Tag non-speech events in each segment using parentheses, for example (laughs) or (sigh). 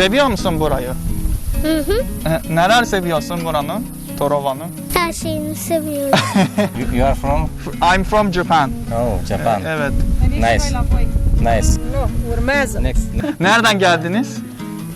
Seviyor musun burayı? Hı hı. E, Neler seviyorsun buranın? Torova'nın. Her şeyini seviyorum. (laughs) You, you are from? I'm from Japan. Oh, Japan. Evet. Nice. Nice. Urmez. Next. Nereden geldiniz?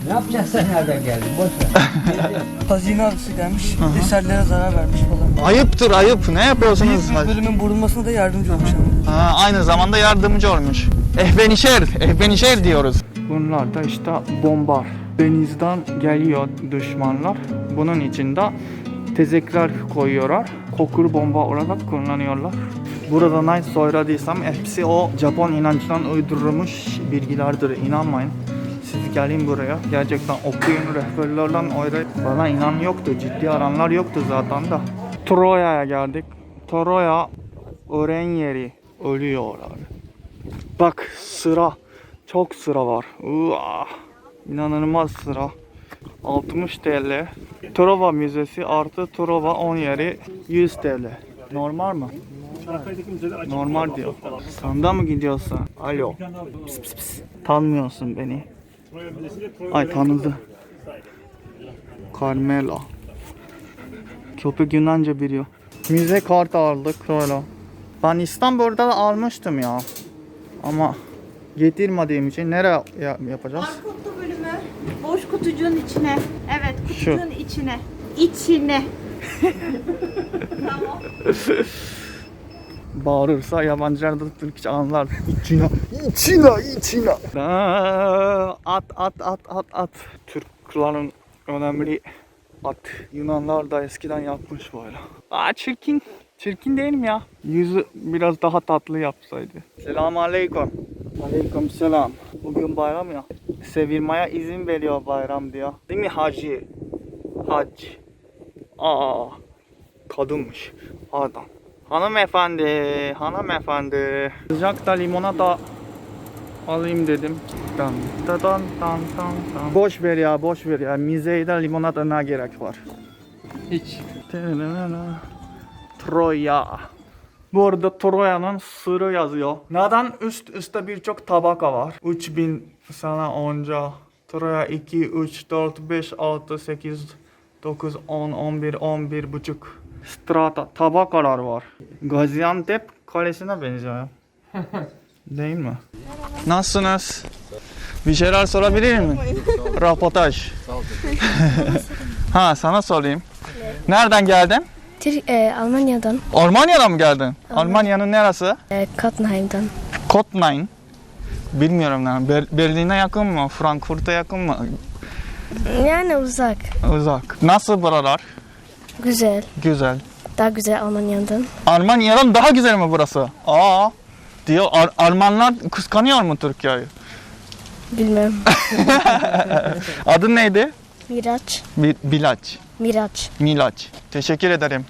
Ne yapacaksın nereden geldin? Boş ver. (laughs) Hazine avcısı gelmiş. Eserlere zarar vermiş falan. Ayıptır ayıp. Ne yapıyorsunuz? Büyük bir bölümün bulunmasına da yardımcı olmuş ama. Ha, aynı zamanda yardımcı olmuş. Ehvenişer, ehvenişer diyoruz. Bunlar da işte bombar. Denizden geliyor düşmanlar. Bunun için de tezekler koyuyorlar. Kokur bomba olarak kullanıyorlar. Burada ne söylediysem hepsi o Japon inançtan uydurulmuş bilgilerdir. İnanmayın. Siz gelin buraya. Gerçekten okuyun rehberlerden öyle. Bana inan yoktu. Ciddi aranlar yoktu zaten da. Troya'ya geldik. Troya öğren yeri. Ölüyorlar. Bak sıra. Çok sıra var. Uah. İnanılmaz sıra. 60 TL. Trova Müzesi artı Trova 10 yeri 100 TL. Normal mı? Normal diyor. Sanda mı gidiyorsun? Alo. Pis pis pis. Tanımıyorsun beni. Ay tanıdı. Carmela. Köpek Yunanca biliyor. Müze kart aldık böyle. Ben İstanbul'da da almıştım ya. Ama getirmediğim için nereye ya- yapacağız? Arkotta bölümü boş kutucuğun içine. Evet Şu. kutucuğun içine. İçine. (laughs) Bağırırsa yabancılar da Türkçe anlar. İçine, içine, içine. Aa, At, at, at, at, at. Türklerin önemli at. Yunanlar da eskiden yapmış böyle. Aa çirkin. Çirkin değil mi ya? Yüzü biraz daha tatlı yapsaydı. Selamun aleyküm. Aleyküm selam. Bugün bayram ya. Sevilmeye izin veriyor bayram diyor. Değil mi hacı? Hac. Aa. Kadınmış. Pardon. Hanımefendi, hanımefendi. Sıcak da limonata alayım dedim. Dan dan dan dan dan. Boş ver ya, boş ver ya. Müzeyde limonata ne gerek var? Hiç. Troya. Bu arada Troya'nın sırrı yazıyor. Neden üst üste birçok tabaka var? 3000 sene önce. Troya 2, 3, 4, 5, 6, 8, 9, 10, 11, 11 buçuk. Strata, tabakalar var. Gaziantep kalesine benziyor. (laughs) Değil mi? Nasılsınız? Bir şeyler sorabilir miyim? (laughs) Röportaj. (laughs) ha sana sorayım. Nereden geldin? Tür- e, Almanya'dan, Almanya'dan mı geldin? Almanya'nın neresi? e, Kottenheim'dan. Kotnain. Bilmiyorum lan. Ber- Berlin'e yakın mı? Frankfurt'a yakın mı? Yani uzak. Uzak. Nasıl buralar? Güzel. Güzel. Daha güzel Almanya'dan. Almanya'dan daha güzel mi burası? Aa. Diyor Al- Almanlar kıskanıyor mu Türkiye'yi? Bilmem. (laughs) Adın neydi? Miraç. Bi- Bilaç. Miraç. Milaç. Teşekkür ederim.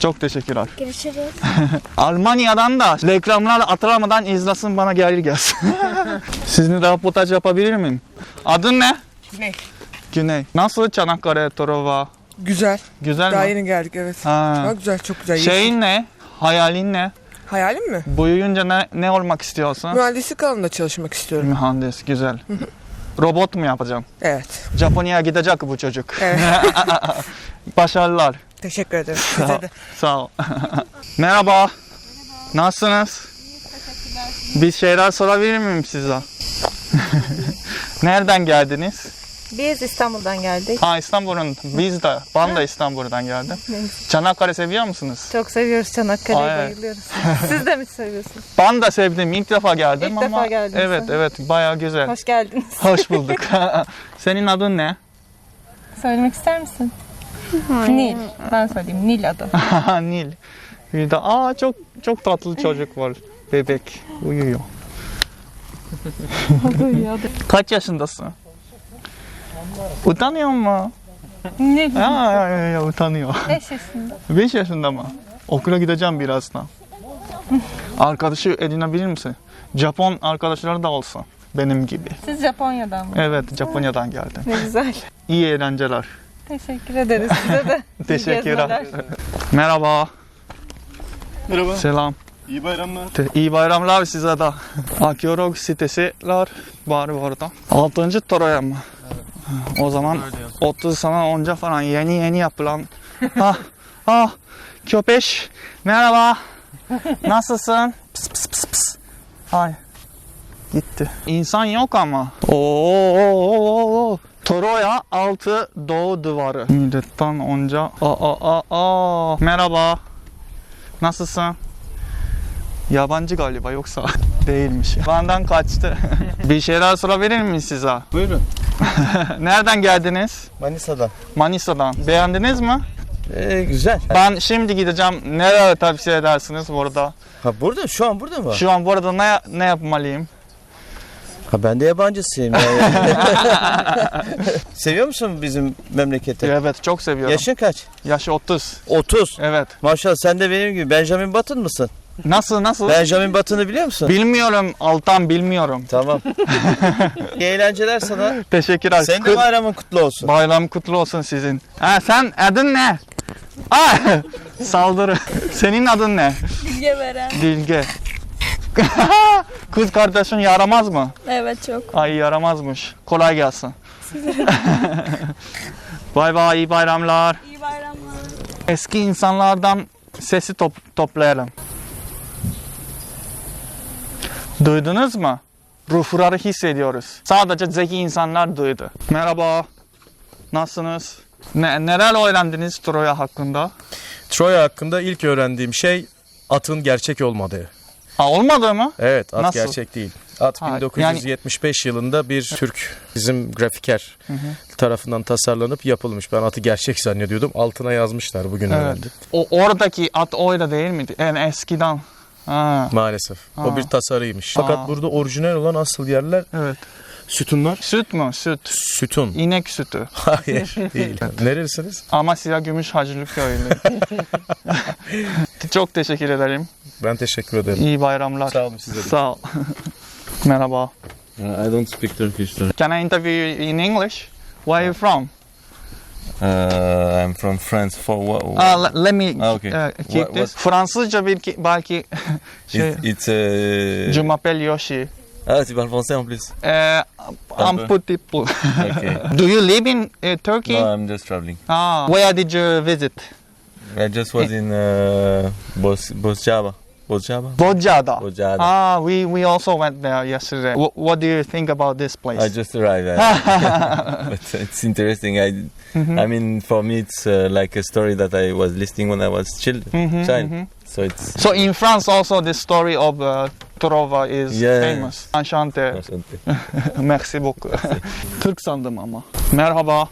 Çok teşekkürler. Görüşürüz. (laughs) Almanya'dan da reklamlar atılamadan izlesin bana gelir gelsin. (laughs) Sizin röportaj yapabilir miyim? Adın ne? Güney. Güney. Nasıl Çanakkale, Torova? Güzel. Güzel Daha mi? yeni geldik evet. Ha. Çok güzel, çok güzel. Şeyin ne? Hayalin ne? Hayalim mi? Büyüyünce ne, ne olmak istiyorsun? Mühendislik alanında çalışmak istiyorum. Mühendis, güzel. (laughs) Robot mu yapacağım? Evet. Japonya'ya gidecek bu çocuk. Evet. (laughs) Başarılar. Teşekkür ederim. Sağ ol. Size de. Sağ ol. (laughs) Merhaba. Nasılsınız? Bir şeyler sorabilir miyim size? (laughs) Nereden geldiniz? Biz İstanbul'dan geldik. Ha İstanbul'un. Biz de. Ben de İstanbul'dan geldim. Çanakkale seviyor musunuz? Çok seviyoruz Çanakkale'yi Ay. bayılıyoruz. (laughs) Siz de mi seviyorsunuz? Ben de sevdim. İlk defa geldim İlk ama. defa geldin Evet evet bayağı güzel. Hoş geldiniz. Hoş (laughs) bulduk. (laughs) Senin adın ne? Söylemek ister misin? Nil. Ben söyleyeyim. Nil adı. Nil. Bir de aa çok çok tatlı çocuk var. Bebek uyuyor. Kaç yaşındasın? Utanıyor mu? Nil. Ha, ya, ya, ya, utanıyor. 5 yaşında. (laughs) 5 yaşında mı? Okula gideceğim birazdan. Arkadaşı edinebilir misin? Japon arkadaşları da olsun. Benim gibi. Siz Japonya'dan mı? Evet, Japonya'dan geldim. Ne güzel. İyi eğlenceler. Teşekkür ederiz size de. (laughs) Teşekkürler. Merhaba. Merhaba. Selam. İyi bayramlar. Te- İyi bayramlar size de. Arkeolog sitesiler var bu arada. Altıncı Troya mı? O zaman 30 sene önce falan yeni yeni yapılan. (laughs) ah, ah, köpeş. Merhaba. (laughs) Nasılsın? Pıs pıs pıs pıs. Ay. Gitti. İnsan yok ama. Oo. Troya altı doğu duvarı. Milletten önce. Aa, aa, aa, aa. Merhaba. Nasılsın? Yabancı galiba yoksa (laughs) değilmiş. Benden kaçtı. (laughs) bir şeyler sorabilir miyim size? Buyurun. (laughs) Nereden geldiniz? Manisa'dan. Manisa'dan. Beğendiniz mi? Ee, güzel. Ben şimdi gideceğim. Nereye tavsiye edersiniz burada? Ha burada şu an burada mı? Şu an burada ne, ne yapmalıyım? Ha ben de yabancısıyım yani. Seviyor musun bizim memleketi? Evet çok seviyorum. Yaşın kaç? Yaşı 30. 30. Evet. Maşallah sen de benim gibi Benjamin Button mısın? Nasıl nasıl? Benjamin Button'ı biliyor musun? Bilmiyorum Altan bilmiyorum. tamam. (laughs) İyi eğlenceler sana. Teşekkürler. Senin de Kut- bayramın kutlu olsun. Bayram kutlu olsun sizin. Ha, sen adın ne? Aa, (laughs) saldırı. Senin adın ne? Bilge veren. Dilge. (laughs) Kız kardeşin yaramaz mı? Evet çok. Ay yaramazmış. Kolay gelsin. bay bay iyi bayramlar. İyi bayramlar. Eski insanlardan sesi top- toplayalım. Duydunuz mu? Ruhları hissediyoruz. Sadece zeki insanlar duydu. Merhaba. Nasılsınız? Ne, neler öğrendiniz Troya hakkında? Troya hakkında ilk öğrendiğim şey atın gerçek olmadığı. Ha, olmadı mı? Evet at Nasıl? gerçek değil. At Ha, 1975 yılında bir Türk bizim grafiker tarafından tasarlanıp yapılmış. Ben atı gerçek zannediyordum. Altına yazmışlar bugün Evet. öğrendim. O oradaki at öyle değil miydi? Yani eskiden. Ha, Maalesef. Ha. O bir tasarıymış. Fakat burada orijinal olan asıl yerler evet. sütunlar. Süt mü? Süt. Sütun. İnek sütü. Hayır (laughs) değil. Nerelisiniz? Amasya Gümüş Hacılık Köyü. (laughs) Çok teşekkür ederim. Ben teşekkür ederim. İyi bayramlar. Sağ olun size de. Sağ ol. (laughs) Merhaba. I don't speak Turkish. Can I interview you in English? Where are you from? Uh, I'm from France. For what? Uh, le- let me Ah, okay. uh, keep What- this. Fransızca bir belki şey, It- it's a. Je m'appelle Yoshi. Ah, tu parles français en plus. Uh, un petit peu. Okay. (laughs) Do you live in uh, Turkey? no, I'm just traveling. Ah, where did you visit? I just was in uh, Bos Bosjaba. Bosjaba. Bojada. Bojada. Ah, we, we also went there yesterday. Wh- what do you think about this place? I just arrived, uh, (laughs) but it's interesting. I, Mhm. I mean, for me, it's uh, like a story that I was listening when I was child, Mhm, child. mhm. So it's So in France also the story of uh, Trova is Yeah. famous. Enchanté. enchanté. (laughs) Merci beaucoup. (laughs) Türk sandım ama. Merhaba.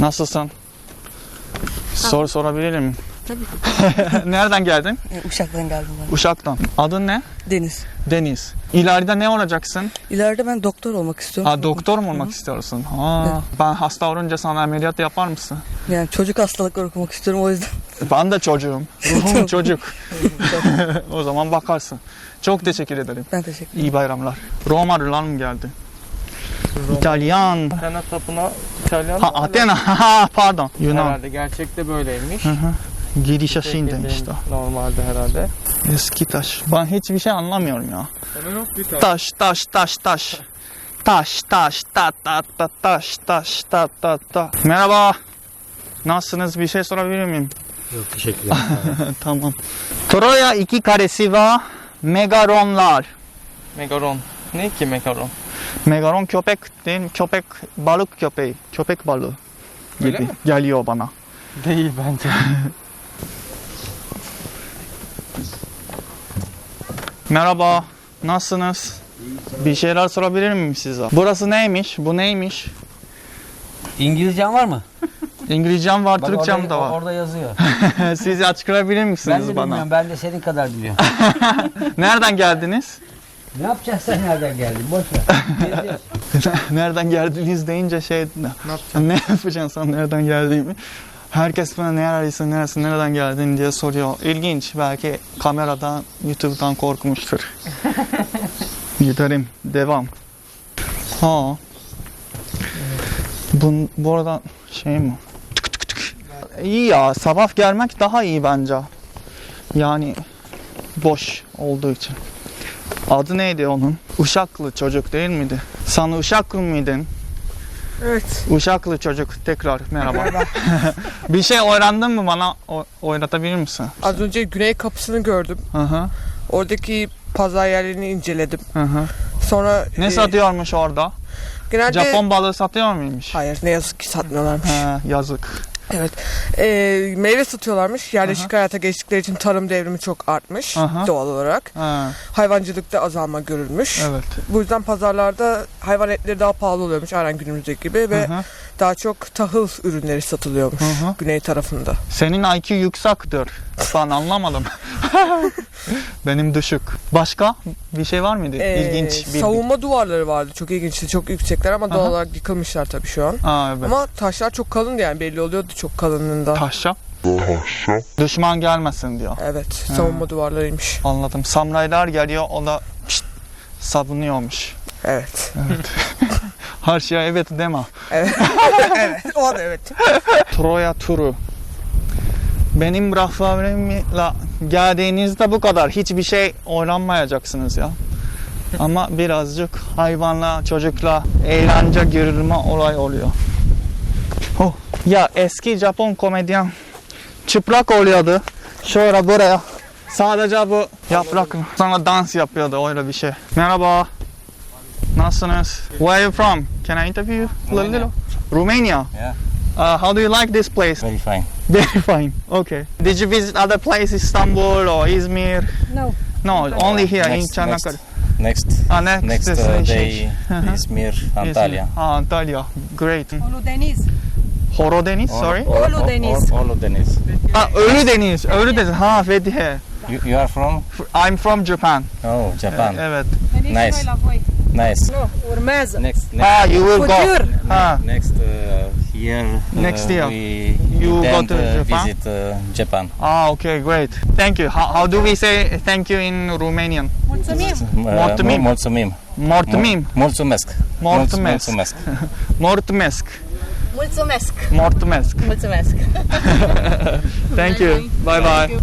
Nasılsın? Soru sorabilir miyim? Tabii. (laughs) Nereden geldin? Yani Uşak'tan geldim ben. Uşak'tan. Adın ne? Deniz. Deniz. İleride ne olacaksın? İleride ben doktor olmak istiyorum. Ha, doktor mu olmak istiyorsun? Ha, ben hasta olunca sana ameliyat yapar mısın? Yani çocuk hastalıkları okumak istiyorum o yüzden. (laughs) Ben de çocuğum. Ruhum çocuk. (laughs) o zaman bakarsın. Çok teşekkür ederim. Ben teşekkür ederim. İyi bayramlar. Romalılar mı geldi? İtalyan. Athena tapınağı İtalyan Ha Athena. Ha, Pardon. Yunan. herhalde gerçekte böyleymiş. Giriş aşın demişti. Normalde herhalde. Eski taş. Ben hiçbir şey anlamıyorum ya. Taş taş taş taş. Taş taş ta ta ta taş taş ta ta ta. Merhaba. Nasılsınız? Bir şey sorabilir miyim? Yok teşekkür ederim. (laughs) tamam. Troya iki karesi var. Megaronlar. Megaron. Ne ki megaron? Megaron köpek değil mi? Köpek balık köpeği. Köpek balığı gibi geliyor bana. Değil bence. (laughs) Merhaba. Nasılsınız? Bir şeyler sorabilir miyim size? Burası neymiş? Bu neymiş? İngilizcen var mı? İngilizcem var, Bak Türkçem orada, de var. Orada yazıyor. (laughs) Siz açıklayabilir ben misiniz de bana? bilmiyorum. Ben de senin kadar biliyorum. (laughs) Nereden geldiniz? ne yapacaksın sen nereden geldin? Boş ver. (laughs) Nereden geldiniz deyince şey ne yapacaksın? Ne yapacaksın sen nereden geldiğimi? Herkes bana nerelisin, neresin, nereden geldin diye soruyor. İlginç. Belki kameradan, YouTube'dan korkmuştur. (laughs) Giderim. Devam. Ha. Bun, bu arada şey mi? İyi ya. Sabah gelmek daha iyi bence. Yani boş olduğu için. Adı neydi onun? Uşaklı çocuk değil miydi? Sen Uşaklı mıydın? Evet. Uşaklı çocuk tekrar merhaba. (laughs) bir şey öğrendin mi bana o- oynatabilir misin? Az önce Güney Kapısı'nı gördüm. Hı hı. Oradaki pazar yerlerini inceledim. Hı hı. Sonra Ne e, satıyormuş orada? Genelde Japon balığı satıyor muymuş? Hayır ne yazık ki satmıyorlarmış. He, yazık. Evet. Ee, meyve satıyorlarmış. Yerleşik hayata geçtikleri için tarım devrimi çok artmış Aha. doğal olarak. He, Hayvancılıkta azalma görülmüş. evet. Bu yüzden pazarlarda hayvan etleri daha pahalı oluyormuş aynen günümüzdeki gibi ve hı. daha çok tahıl ürünleri satılıyormuş hı. güney tarafında. Senin IQ yüksektir. Ben anlamadım. (laughs) Benim düşük. Başka bir şey var mıydı? Ee, İlginç bir... savunma duvarları vardı. Çok ilginçti. Çok yüksekler ama doğal Aha. olarak yıkılmışlar tabii şu an. Aa, evet. Ama taşlar çok kalındı yani belli oluyordu çok kalınlığında. Taşa. Düşman gelmesin diyor. Evet, savunma duvarlarıymış. Anladım. Samuraylar geliyor o da pişt, savunuyormuş. Evet. (laughs) Her şeye evet deme. evet. (laughs) evet. O da evet. Troya turu. Benim rehberimle geldiğinizde bu kadar. Hiçbir şey oynanmayacaksınız ya. Ama birazcık hayvanla, çocukla eğlence girilme olay oluyor. Ya eski Japon komedyen çıplak oluyordu. Şöyle buraya. Sadece bu yaprak sonra dans yapıyordu öyle bir şey. Merhaba. Nasılsınız? Where are you from? Can I interview you? a little? Romania. Romania. Yeah. Uh, how do you like this place? Very fine. Very fine. Okay. Did you visit other places, Istanbul or Izmir? No. No, only here in Next, Çanakkale. Next, Ah, next, next uh, day, Izmir, Antalya. Izmir. Ah, Antalya. Great. Uludeniz. Horodeniz, sorry. Or- or- Uludeniz. or- Uludeniz. Ah, Ölüdeniz. Ölüdeniz. Ha, Fethiye. You, you are from? I'm from Japan. Oh, Japan. Evet. Nice. Nice. No, Urmează. Next, next, Ah, you will go. Couture. Ha. next uh, year. uh, Next year. We You go to uh, Japan? Visit uh, Japan. Ah, okay, great. Thank you. How, how do we say thank you in Romanian? Mulțumim. Uh, Mulțumim. Mulțumim. Mortumim. Mulțumesc. Mulțumesc. Mulțumesc. (laughs) Mortumesc. Mulțumesc. Mortumesc. Mulțumesc. (laughs) Thank you. Bye bye.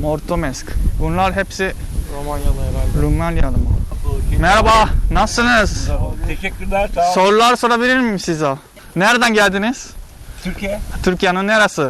Mortomesk. Bunlar hepsi Romanyalı herhalde. Rumanyalı mı? Merhaba, nasılsınız? Teşekkürler sağ ol. Sorular sorabilir miyim size? Nereden geldiniz? Türkiye. Türkiye'nin neresi?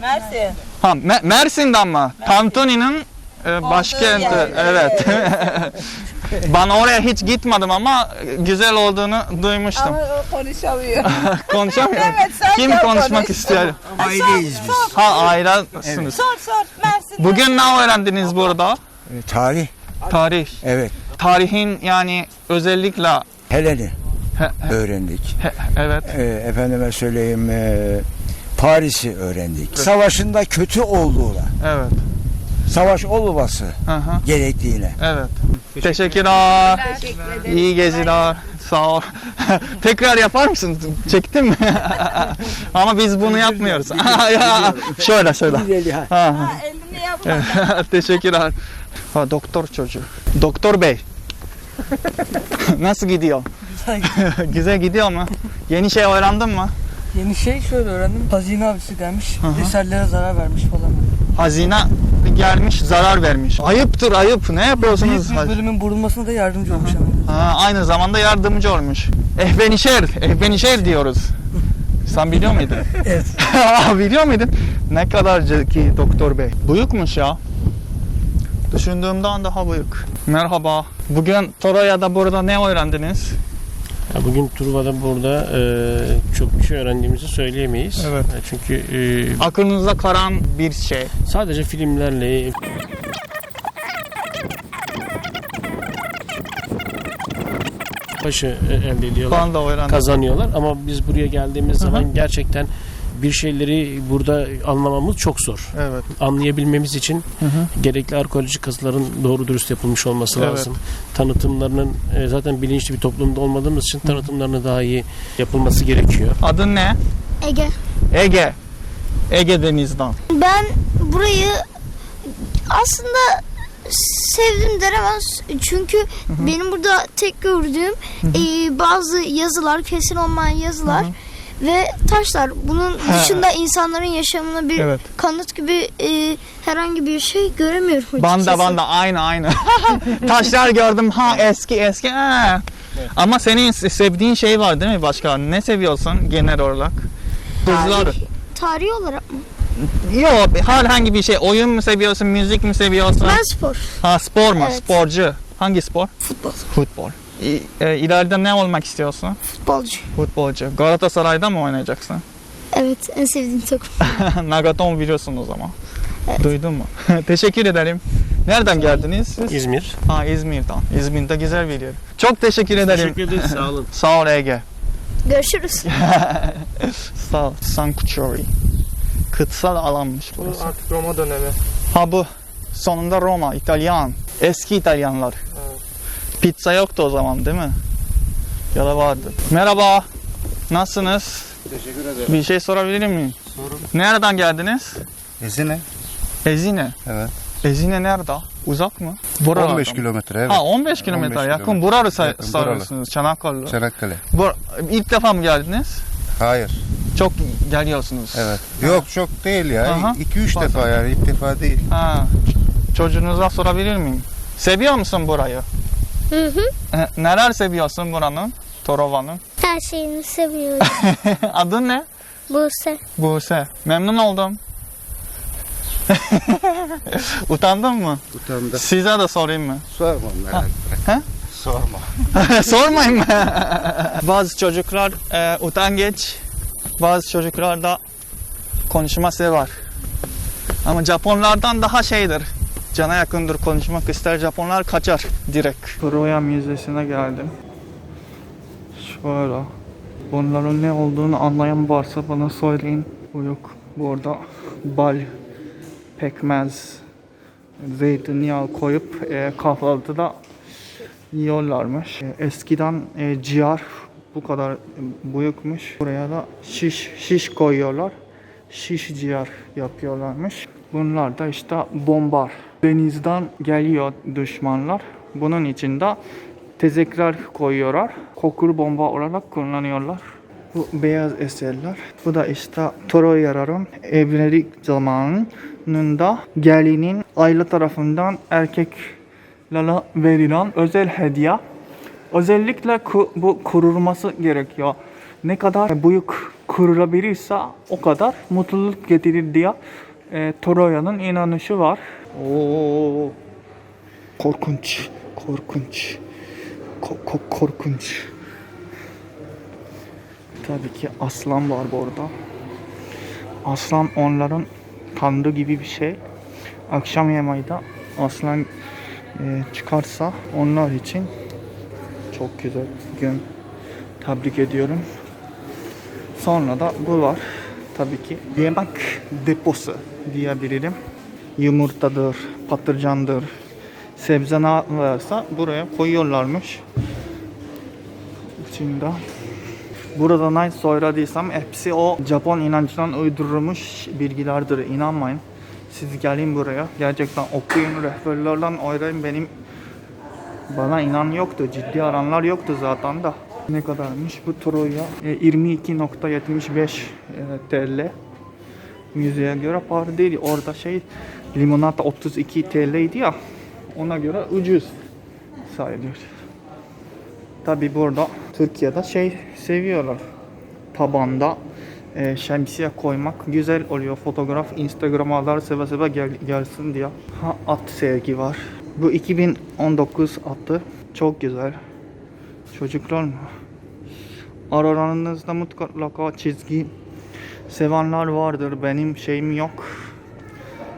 Mersi. Ha, Me- Mersin'den mi? Tantuni'nin e, başkenti. Evet. (laughs) ben oraya hiç gitmedim ama güzel olduğunu duymuştum. konuşamıyor. (laughs) Konuşamıyorum. Evet, sen Kim gel konuşmak konuş. istiyor? Aileyiz biz. Ha ailesiniz. Sor sor. Mersin. Bugün ne öğrendiniz burada? E, tarih. Tarih. Evet. Tarihin yani özellikle Helen'i He- öğrendik. he- evet. E, efendime söyleyeyim e, Paris'i öğrendik. Savaşında kötü olduğuna, Evet. Savaş olmaması hı. gerektiğine. Evet. Teşekkürler. İyi geziler. Sağ ol. (laughs) Tekrar yapar mısın? Çektin mi? (laughs) Ama biz bunu yapmıyoruz. (laughs) Ya, şöyle şöyle. Ha. Elini yapma. Teşekkürler. Ha, doktor çocuğu. Doktor bey. Nasıl gidiyor? Güzel gidiyor mu? Yeni şey öğrendin mi? Yeni şey şöyle öğrendim. Hazine avcısı gelmiş. hı. Eserlere zarar vermiş falan. Hazine gelmiş, zarar vermiş. Ayıptır ayıp. Ne yapıyorsunuz? Büyük bir bölümün bulunmasına da yardımcı olmuş. Ha, aynı zamanda yardımcı olmuş. Ehvenişer, ehvenişer diyoruz. Sen biliyor muydun? (laughs) Evet. (laughs) biliyor muydun? Ne kadar zeki doktor bey. Büyükmüş ya. Düşündüğümden daha büyük. Merhaba. Bugün Toraya'da burada ne öğrendiniz? Ya bugün Truva'da burada e, çok bir şey öğrendiğimizi söyleyemeyiz. Evet. Çünkü e, Aklınıza karan bir şey. sadece filmlerle başı e, elde ediyorlar, öğrendim. kazanıyorlar. Ama biz buraya geldiğimiz zaman gerçekten bir şeyleri burada anlamamız çok zor. Evet. Anlayabilmemiz için Hı hı. gerekli arkeolojik kazıların doğru dürüst yapılmış olması Evet. lazım. Tanıtımlarının e, zaten bilinçli bir toplumda olmadığımız için tanıtımlarını daha iyi yapılması gerekiyor. Adın ne? Ege. Ege. Ege Deniz'den. Ben burayı aslında sevdim denemez. Çünkü benim burada tek gördüğüm e, bazı yazılar, kesin olmayan yazılar ve taşlar. Bunun dışında insanların yaşamına bir Evet. kanıt gibi e, herhangi bir şey göremiyorum Ben de açıkçası. ben de aynı aynı. (laughs) Taşlar gördüm ha eski eski. Ha. Ama senin se- sevdiğin şey var değil mi başka? Ne seviyorsun genel olarak? Kızlar. Tarihi olarak mı? Yok herhangi bir şey. Oyun mu seviyorsun, müzik mi seviyorsun? Ben spor. Ha spor mu? Evet. Sporcu. Hangi spor? Futbol. Futbol. İ- e, ileride ne olmak istiyorsun? Futbolcu. Futbolcu. Galatasaray'da mı oynayacaksın? Evet en sevdiğim takım. (laughs) Nagaton biliyorsun o zaman. Duydun mu? (laughs) Teşekkür ederim. Nereden geldiniz siz? İzmir. Ha İzmir'den. İzmir'de güzel bir yer. Çok teşekkür ederim. Teşekkür ederiz. Sağ olun. (laughs) Sağ ol Ege. Görüşürüz. Sağ ol. Sanctuary. Kıtsal alanmış burası. Artık Roma dönemi. Ha bu. Sonunda Roma, İtalyan. Eski İtalyanlar. Pizza yoktu o zaman değil mi? Ya da vardı. Merhaba. Nasılsınız? Teşekkür ederim. Bir şey sorabilir miyim? Sorun. Nereden geldiniz? Ezine. Ezine. Evet. Ezine nerede? Uzak mı? Buralardan 15 mı? kilometre evet. Ha 15 kilometre 15 yakın. kilometre. Buralı say- Yakın, sarıyorsunuz Çanakkale. Çanakkale. Bu, ilk defa mı geldiniz? Hayır. Çok geliyorsunuz. Evet. Yok çok değil ya. Aha. 2-3 Bazen. defa yani ilk defa değil. Ha. Çocuğunuza sorabilir miyim? Seviyor musun burayı? Hı hı. Neler seviyorsun buranın? Torova'nın. Her şeyini seviyorum. (laughs) Adın ne? Buse. Buse. Memnun oldum. (laughs) Utandın mı? Utandı. Size de sorayım mı? Sorma merak He? Sorma. (laughs) Sormayın mı? bazı çocuklar e, utangeç, bazı çocuklar da konuşma sever. Ama Japonlardan daha şeydir. Cana yakındır konuşmak ister. Japonlar kaçar direkt. Troya Müzesi'ne geldim. Şöyle. Bunların ne olduğunu anlayan varsa bana söyleyin. Bu yok. Burada bal, pekmez, zeytinyağı koyup e, kahvaltıda yiyorlarmış. E, Eskiden e, ciğer bu kadar büyükmüş. Buraya da şiş şiş koyuyorlar. Şiş ciğer yapıyorlarmış. Bunlar da işte bombar. Denizden geliyor düşmanlar. Bunun için de tezekler koyuyorlar. Kokur bomba olarak kullanıyorlar. Bu beyaz eserler. Bu da işte Troya'nın evlilik zamanında gelinin aile tarafından erkek Lala verilen özel hediye. Özellikle ku- bu kurulması gerekiyor. Ne kadar büyük kurulabilirse o kadar mutluluk getirir diye e, Troya'nın inanışı var. Oo, korkunç, korkunç, Ko- ko- korkunç. Tabii ki aslan var burada. Aslan onların tanrı gibi bir şey. Akşam yemeği de aslan e, çıkarsa onlar için çok güzel gün. Tebrik ediyorum. Sonra da bu var. Tabii ki yemek deposu diyebilirim. Yumurtadır, patlıcandır, sebze ne varsa buraya koyuyorlarmış. İçinde. Burada ne söylediysem hepsi o Japon inancından uydurulmuş bilgilerdir. İnanmayın. Siz gelin buraya. Gerçekten okuyun, rehberlerden öğrenin. Benim bana inan yoktu. Ciddi aranlar yoktu zaten da. Ne kadarmış bu Troya? E, 22.75 e, TL. Müzeye göre pahalı değil. Orada şey limonata 32 TL idi ya. Ona göre ucuz sayılıyor. Tabi burada Türkiye'de şey seviyorlar. Tabanda e, şemsiye koymak güzel oluyor. Fotoğraf Instagram'a seve seve gel, gelsin diye. Ha at sevgi var. Bu 2019 atı çok güzel. Çocuklar mı? Aralarınızda mutlaka çizgi sevenler vardır. Benim şeyim yok.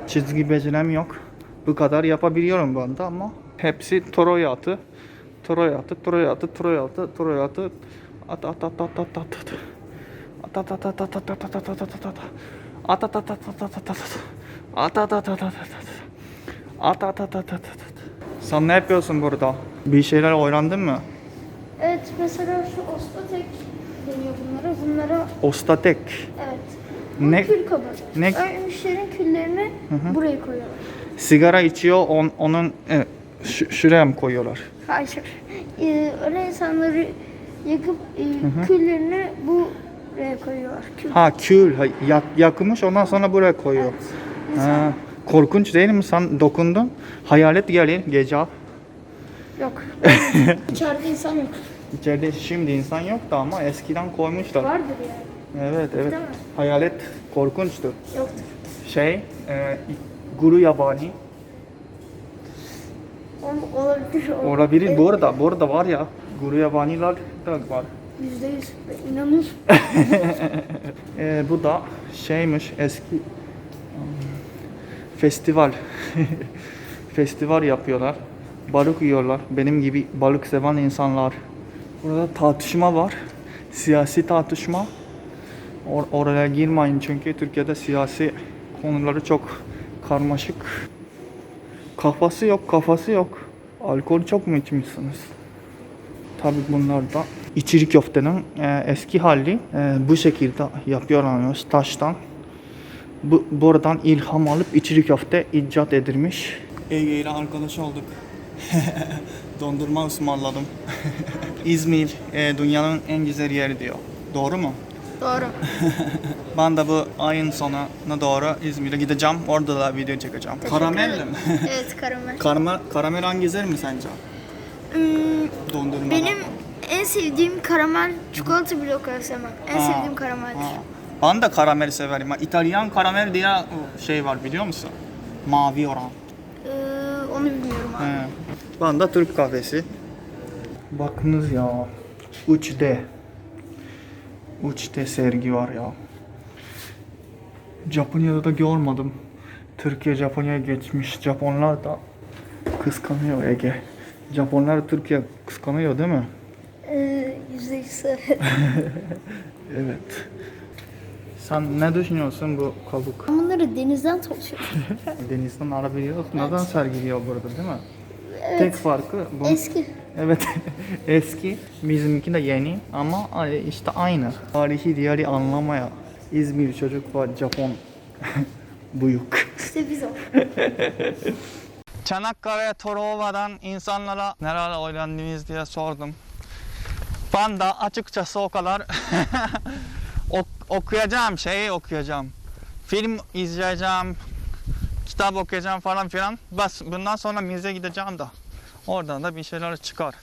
Çizgi becerem yok. Bu kadar yapabiliyorum ben de ama hepsi Troya atı. Troya atı, Troya atı, Troya atı, Troya atı. At at at at at at at. At at at at at at at at at at at at. At at at at at at at at. At at at at at at at. At at at at at at. Sen ne yapıyorsun burada? Bir şeyler öğrendin mi? Evet mesela şu ostatek deniyor bunlara. Bunlara Ostatek. evet. Ne? Kül kabı. Ne? Ölmüşlerin küllerini buraya koyuyorlar. Sigara içiyor, on, onun e, ş- şuraya mı koyuyorlar? Hayır. Ee, öyle insanları yakıp e, küllerini buraya koyuyorlar. Kül. Ha kül, ha, yak, yakmış ondan sonra buraya koyuyor. Ha, korkunç değil mi? Sen dokundun. Hayalet gelir gece. Yok. (laughs) İçeride insan yok. İçeride şimdi insan yoktu ama eskiden koymuşlar. Vardır yani. Evet evet. Değil mi? Hayalet korkunçtu. Yoktur. Şey, e, guru yabani. O, olabilir. O, Olabilir. Bu arada, bu arada var ya, guru yabaniler de var. Yüzde yüz. İnanır. (laughs) E, bu da şeymiş eski um, festival. (laughs) festival yapıyorlar. Balık yiyorlar. Benim gibi balık seven insanlar. Burada tartışma var. Siyasi tartışma. Or- oraya girmeyin çünkü Türkiye'de siyasi konuları çok karmaşık. Kafası yok, kafası yok. Alkol çok mu içmişsiniz? Tabii bunlar da içli köftenin e, eski hali e, bu şekilde yapıyorlarmış taştan. Bu, buradan ilham alıp içli köfte icat edilmiş. Ege ile arkadaş olduk. (laughs) Dondurma ısmarladım. (laughs) İzmir e, dünyanın en güzel yeri diyor. Doğru mu? Doğru. (laughs) Ben de bu ayın sonuna doğru İzmir'e gideceğim. Orada da video çekeceğim. Karamelli mi? evet karamel. karamel, karamel hangi güzel mi sence? Hmm, Dondurma. benim en sevdiğim karamel çikolata kadar sevmem. En Ha. sevdiğim karameldir. Ha. Ben de karamel severim. İtalyan karamel diye şey var biliyor musun? Mavi olan. Ee, onu bilmiyorum abi. He. De Türk kahvesi. Bakınız ya. 3D. 3D sergi var ya. Japonya'da da görmedim. Türkiye Japonya'ya geçmiş. Japonlar da kıskanıyor Ege. Japonlar Türkiye kıskanıyor değil mi? Ee, Yüzde yüz evet. (laughs) Evet. Sen ne düşünüyorsun bu kabuk? Bunları denizden topluyorum. (laughs) Denizden alabiliyoruz. Neden sergiliyor burada değil mi? Tek farkı bu. Eski. Evet (laughs) eski bizimki de yeni ama işte aynı. Tarihi diğeri anlamaya İzmir çocuk var Japon (laughs) büyük. İşte biz o. (laughs) Çanakkale Torova'dan insanlara nerede oynandınız diye sordum. Ben de açıkçası o kadar ok- okuyacağım şeyi okuyacağım. Film izleyeceğim, kitap okuyacağım falan filan. Bas bundan sonra müze gideceğim de. Oradan da bir şeyler çıkar.